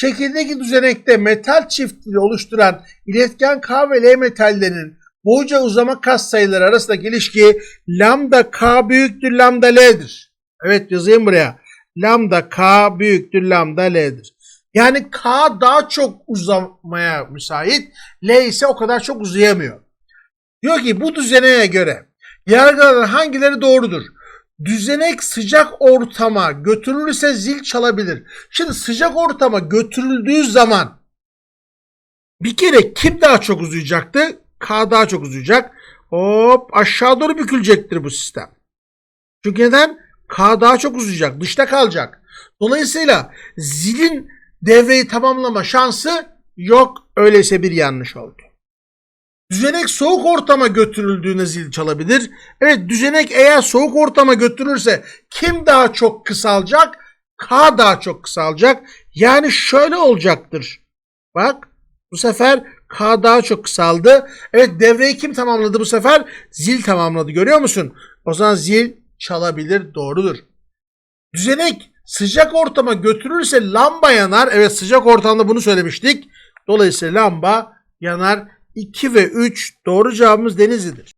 Şekildeki düzenekte metal çiftliği oluşturan iletken K ve L metallerinin boyca uzama katsayıları arasındaki ilişki lambda K büyüktür lambda L'dir. Evet yazayım buraya. Lambda K büyüktür lambda L'dir. Yani K daha çok uzamaya müsait, L ise o kadar çok uzayamıyor. Diyor ki bu düzeneye göre yargılanan hangileri doğrudur? Düzenek sıcak ortama götürülürse zil çalabilir. Şimdi sıcak ortama götürüldüğü zaman bir kere kim daha çok uzayacaktı? K daha çok uzayacak. Hop aşağı doğru bükülecektir bu sistem. Çünkü neden? K daha çok uzayacak. Dışta kalacak. Dolayısıyla zilin devreyi tamamlama şansı yok. Öyleyse bir yanlış oldu. Düzenek soğuk ortama götürüldüğünde zil çalabilir. Evet düzenek eğer soğuk ortama götürülürse kim daha çok kısalacak? K daha çok kısalacak. Yani şöyle olacaktır. Bak bu sefer K daha çok kısaldı. Evet devreyi kim tamamladı bu sefer? Zil tamamladı görüyor musun? O zaman zil çalabilir doğrudur. Düzenek sıcak ortama götürülürse lamba yanar. Evet sıcak ortamda bunu söylemiştik. Dolayısıyla lamba yanar. 2 ve 3 doğru cevabımız Denizli'dir.